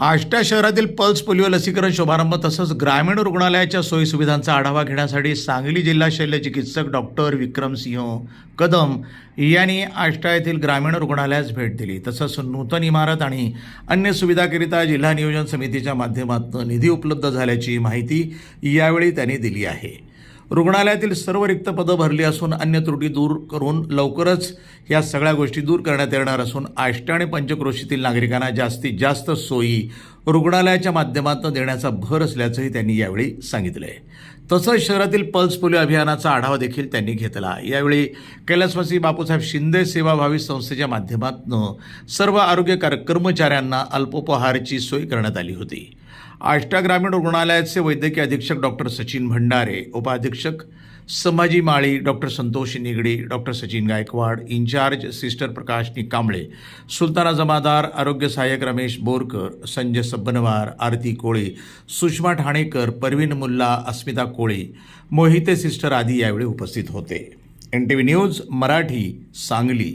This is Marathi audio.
आष्टा शहरातील पल्स पोलिओ लसीकरण शुभारंभ तसंच ग्रामीण रुग्णालयाच्या सोयीसुविधांचा आढावा घेण्यासाठी सांगली जिल्हा शल्य चिकित्सक डॉक्टर विक्रमसिंह कदम यांनी आष्टा येथील ग्रामीण रुग्णालयास भेट दिली. तसंच नूतन इमारत आणि अन्य सुविधाकरिता जिल्हा नियोजन समितीच्या माध्यमातून निधी उपलब्ध झाल्याची माहिती यावेळी त्यांनी दिली आहे. रुग्णालयातील सर्व रिक्त पदं भरली असून अन्य त्रुटी दूर करून लवकरच या सगळ्या गोष्टी दूर करण्यात येणार असून आष्टा आणि पंचक्रोशीतील नागरिकांना जास्तीत जास्त सोयी रुग्णालयाच्या माध्यमातून देण्याचा भर असल्याचंही त्यांनी यावेळी सांगितलं आहे तसंच शहरातील पल्स पोलिओ अभियानाचा आढावा देखील त्यांनी घेतला. यावेळी कैलासवासी बापूसाहेब शिंदे सेवाभावी संस्थेच्या माध्यमातून सर्व आरोग्य कर्मचाऱ्यांना अल्पोपहाराची सोय करण्यात आली होती. आष्टा ग्रामीण रुग्णालयाचे वैद्यकीय अधीक्षक डॉक्टर सचिन भंडारे उपाधीक्षक Sambhaji Mali doctor Santosh Nigadi doctor Sachin Gaikwad incharge sister Prakashini Kamble Sultana Jamadar आरोग्य सहाय्यक रमेश बोरकर संजय सब्बनवार आरती कोळी सुषमा ठाणेकर परवीन मुल्ला अस्मिता कोळी मोहिते सिस्टर आदी यावेळी उपस्थित होते. N T V news Marathi Sangli.